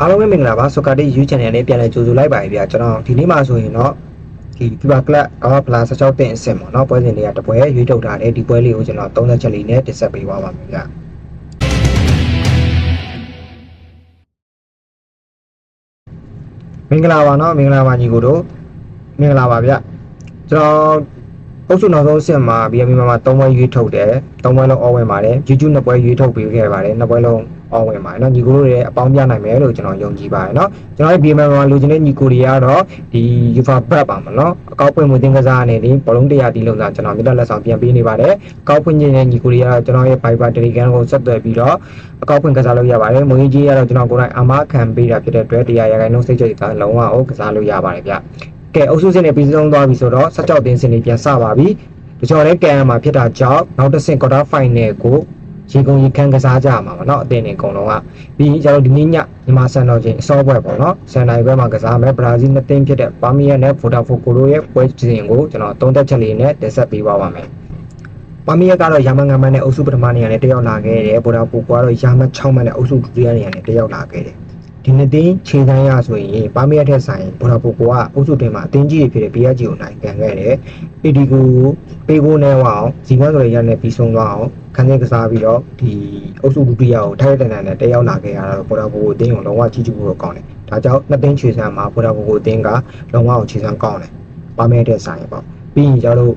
အားလုံးပဲမင်္ဂလာပါဆိုကာတီ YouTube channel နဲ့ပြန်လည်ကြိုဆိုလိုက်ပါပြီဗျာကျွန်တော်ဒီနေ့မှဆိုရင်တော့ဒီ FIFA Club ကောင်းပလာ16တင်အဆင့်ပေါ့နော်ပွဲစဉ်တွေကတပွဲရွေးထုတ်ထားတယ်ဒီပွဲလေးကိုကျွန်တော်30ချက်လေးနဲ့တင်ဆက်ပေးသွားပါမယ်ဗျာမင်္ဂလာပါနော်မင်္ဂလာပါညီကိုတို့မင်္ဂလာပါဗျကျွန်တော် အုပ်စုနောက်ဆုံးအဆင့်မှာ BMB မှာ3ပွဲရွေးထုတ်တယ်3ပွဲလုံးအော်ဝင်ပါတယ် YouTube 2ပွဲရွေးထုတ်ပေးခဲ့ပါတယ်2ပွဲလုံးအော်ဝင်ပါတယ်เนาะညီကိုတို့တွေအပေါင်းပြနိုင်မယ်လို့ကျွန်တော်ယုံကြည်ပါတယ်เนาะကျွန်တော်ရဲ့ BMB မှာလူချင်းတဲ့ညီကိုတွေကတော့ဒီ UEFA Prep ပါမနော်အကောက်ပွင့်မှုတင်ကစားအနေနဲ့ဘောလုံးတရားတီးလုံးစားကျွန်တော်မြေတက်လက်ဆောင်ပြန်ပေးနေပါတယ်အကောက်ပွင့်ခြင်းတဲ့ညီကိုတွေကတော့ကျွန်တော်ရဲ့ Viber Telegram ကိုဆက်သွယ်ပြီးတော့အကောက်ပွင့်ကစားလို့ရပါတယ်မွေးကြီးကတော့ကျွန်တော်ကိုယ်တိုင်အမခံပေးတာဖြစ်တဲ့အတွက်တရားရခိုင်နှုန်းစိတ်ကြိုက်ကလုံးဝကိုကစားလို့ရပါတယ်ဗျ ကဲအုပ်စုစင်းနဲ့ပြီးဆုံးသွားပြီဆိုတော့16တင်းစင်းတွေပြန်စပါပြီတချို့လည်းကန်မှာဖြစ်တာကြောင့်နောက်တစ်ဆင့် quarter final ကိုရေကုန်ရေခန်းကစားကြမှာပါเนาะအသင်းတွေအကုန်လုံးကပြီးကျွန်တော်ဒီနေ့ညမြန်မာစံတော်ချင်းအစောပွဲပေါ့เนาะစံနိုင်ဘက်မှာကစားမယ်ဘရာဇီးနှစ်သင်းဖြစ်တဲ့ပါမီယာနဲ့ဖိုတာဖိုကိုလိုရဲ့ပွဲစဉ်ကိုကျွန်တော်သုံးသက်ချက်လေးနဲ့တင်ဆက်ပေးပါပါမယ်ပါမီယာကတော့ယာမန်ငမန်နဲ့အုပ်စုပထမနေရာနဲ့တက်ရောက်လာခဲ့တယ်ဖိုတာဖိုကတော့ယာမန်6မှန်နဲ့အုပ်စုဒုတိယနေရာနဲ့တက်ရောက်လာခဲ့တယ် ဒီနှစ်သင်းခြေတန်းရဆိုရင်ပါမီယာထက်ဆိုင်ဖိုတာဖိုကအုပ်စုတင်မှာအသင်းကြီးဖြစ်တဲ့ BRG ကိုနိုင်ကန်ခဲ့တယ်။ AD ကိုပေးဖို့နဲ့ဝအောင်ဇီမန်ဆိုတဲ့ရနဲ့ပြီးဆုံးသွားအောင်ခန်းကျင်းကစားပြီးတော့ဒီအုပ်စုဒုတိယကိုထိုက်တန်တန်နဲ့တက်ရောက်လာခဲ့ရတော့ဖိုတာဖိုကိုအသင်းကိုလုံးဝကြီးကျူဖို့ကောင်းတယ်။ဒါကြောင့်နှစ်သင်းခြေစမ်းမှာဖိုတာဖိုကိုအသင်းကလုံးဝကိုခြေစမ်းကောင်းတယ်။ပါမီယာထက်ဆိုင်ပေါ့။ပြီးရင်ကျတော့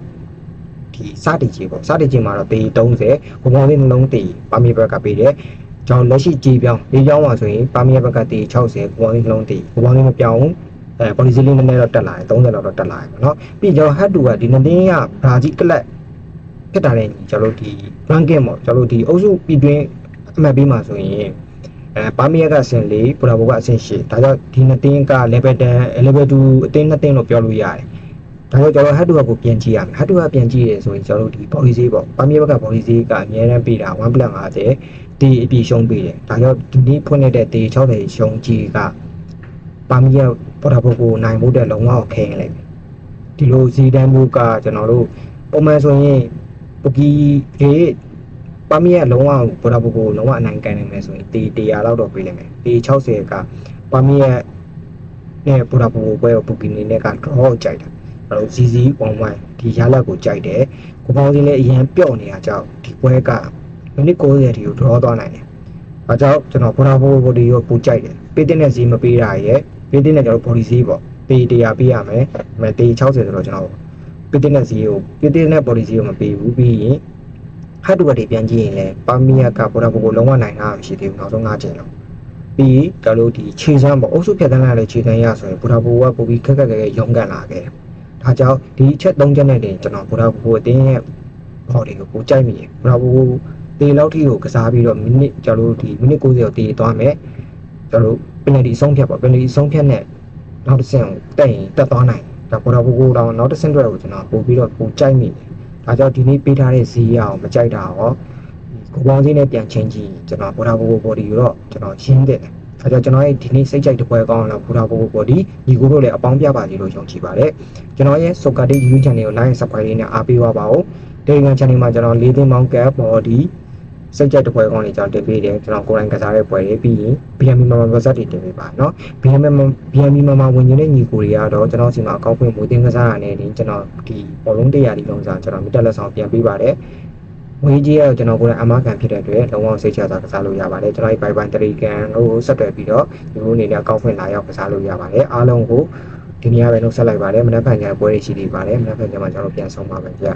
ဒီစတင်ကြီးပေါ့စတင်ကြီးမှာတော့တေ30ဘုံပေါင်းလေးနှလုံးတေပါမီဘက်ကပေးတယ် ကျွန်တော်လက်ရှိကြေးပြောင်းကြေးပြောင်းပါဆိုရင်ပါမီဘက်ကတေ60ဘုံပေါင်းလေးနှလုံးတေဘုံပေါင်းလေးမပြောင်းဘူးအဲပေါ်လီစီလေးနည်းနည်းတော့တက်လာတယ်30လောက်တော့တက်လာတယ်ပေါ့နော်ပြီးကျွန်တော်ဟတ်တူကဒီနှစ်သင်းကဘရာဇီးကလပ်ဖြစ်တာလည်းညီကျွန်တော်တို့ဒီ ranking ပေါ့ကျွန်တော်တို့ဒီအုပ်စုပြီးတွင်းအမှတ်ပေးမှာဆိုရင်အဲပါမီယကအဆင့်၄ပူရာဘောကအဆင့်၈ဒါကြောင့်ဒီနှစ်သင်းက level 10 level 2အသင်းနှစ်သင်းလို့ပြောလို့ရတယ် ဒါကြောင့်ကျွန်တော်ဟတ်တူကကိုပြန်ကြည့်ရမယ်ဟတ်တူကပြန်ကြည့်ရဆိုရင်ကျွန်တော်တို့ဒီဘော်လီဈေးပေါ့ပါမီယဘက်ကဘော်လီဈေးကအများအားပေးတာ1.50တီအပြည့်ရှုံးပေးတယ်ဒါကြောင့်ဒီနေ့ဖွင့်နေတဲ့တီ60ရှုံးကြီးကပါမီယပေါ်တာဘောကိုနိုင်ဖို့တဲ့လုံးဝခဲရင်လိုက်ဒီလိုဈေးတန်းမျိုးကကျွန်တော်တို့ပုံမှန်ဆိုရင်ပကီဟေးပါမီယလုံးဝပေါ်တာဘောကိုလုံးဝအနိုင်ကန်နိုင်မယ်ဆိုရင်တီ100လောက်တော့ပေးလိုက်မယ်တီ60ကပါမီယနဲ့ပေါ်တာဘောကိုပွဲကိုပကီနေနဲ့က draw ကြိုက်တာ အဲ့တော့ ZZ 11 ဒီရလက်ကိုကြိုက်တယ်ကိုပေါင်းစင်းလည်းအရင်ပြော့နေတာကြောင့်ဒီပွဲကမိနစ်90တီကို draw သွားနိုင်တယ်။ဒါကြောင့်ကျွန်တော်ဘောရာဘောဘောဒီကိုပူကြိုက်တယ်။ပေးတဲ့နဲ့ဈေးမပေးတာရဲ့ပေးတဲ့နဲ့ကျွန်တော်ဘောဒီဈေးပေါ့။ပေး100ပေးရမယ်။မတေ60ဆိုတော့ကျွန်တော်ပေးတဲ့နဲ့ဈေးကိုပေးတဲ့နဲ့ဘောဒီဈေးကိုမပေးဘူးပြီးရင်ဟတ်တူကတွေပြန်ကြည့်ရင်လည်းပါမီယာကဘောရာဘောကိုလုံးဝနိုင်တာမရှိသေးဘူးနောက်ဆုံး၅ချိန်လောက်။ပြီးကျွန်တော်ဒီခြေစမ်းပေါ့အုပ်စုဖြတ်တန်းလာတဲ့ခြေတန်းရဆိုရင်ဘောရာဘောကပိုပြီးခက်ခက်ခဲခဲရုံးကန်လာခဲ့တယ်။ ဒါကြောင့်ဒီအချက်၃ချက်နဲ့တင်ကျွန်တော်ဘောရာဘောအတင်းရဲ့ဘော်ဒီကိုပိုကြိုက်မိတယ်ဘောရာဘောတေလောက်ထိကိုကစားပြီးတော့မိနစ်ကျွန်တော်တို့ဒီမိနစ်90ကိုတေသွားမယ်ကျွန်တော်တို့ပင်နယ်တီအဆုံးဖြတ်ပေါ့ပင်နယ်တီအဆုံးဖြတ်နဲ့နောက်တစ်ဆင့်ကိုတက်ရင်တက်သွားနိုင်ဒါပေါ်တော့ကိုတော့နောက်တစ်ဆင့်အတွက်ကိုကျွန်တော်ပို့ပြီးတော့ပိုကြိုက်မိတယ်ဒါကြောင့်ဒီနေ့ပေးထားတဲ့ဈေးရအောင်မကြိုက်တာရောကိုပေါင်းစင်းနဲ့ပြန်ချင်းကြည့်ကျွန်တော်ပေါ်တော့ကိုဘော်ဒီကိုတော့ကျွန်တော်ရှင်းတယ် အဲကြောင့်ကျွန်တော်ရဲ့ဒီနေ့စိတ်ကြိုက်တဲ့ပွဲကောင်းတော့ဘူတာဘိုဘော်ဒီညီကိုတို့လည်းအပေါင်းပြပါစီလို့ယုံကြည်ပါတယ်ကျွန်တော်ရဲ့ Soccer Day YouTube Channel ကို Like Subscribe လေးနဲ့အားပေးပါပါဦး Telegram Channel မှာကျွန်တော်၄သိန်းပေါင်းကပ်ဘော်ဒီစိတ်ကြိုက်တဲ့ပွဲကောင်းတွေကျွန်တော်တင်ပေးတယ်ကျွန်တော်ကိုယ်တိုင်ကစားတဲ့ပွဲတွေပြီးရင် BMB မှာပါဇက်တွေတင်ပေးပါเนาะ BMB မှာ BMB မှာမှာဝင်နေတဲ့ညီကိုတွေကတော့ကျွန်တော်စီမှာအကောက်ဖွင့်မူတင်ကစားရတဲ့တင်ကျွန်တော်ဒီဘောလုံးတရားဒီလုံးစားကျွန်တော်မြတက်လက်ဆောင်ပြန်ပေးပါတယ် ငွေကြီးကတော့ကျွန်တော်ကိုယ်တိုင်အမခံဖြစ်တဲ့အတွက်လုံးဝစိတ်ချစွာကစားလို့ရပါတယ်ကျွန်တော်ဒီ Bye Bye Telegram ကိုဆက်သွယ်ပြီးတော့ဒီလိုအနေနဲ့အကောက်ဖွင့်လာရောက်ကစားလို့ရပါတယ်အားလုံးကိုဒီနေ့ကပဲနှုတ်ဆက်လိုက်ပါတယ်မနက်ဖြန်ကျပွဲတွေရှိနေပါတယ်မနက်ဖြန်ကျမှကျွန်တော်ပြန်ဆုံးပါမယ်ဗျ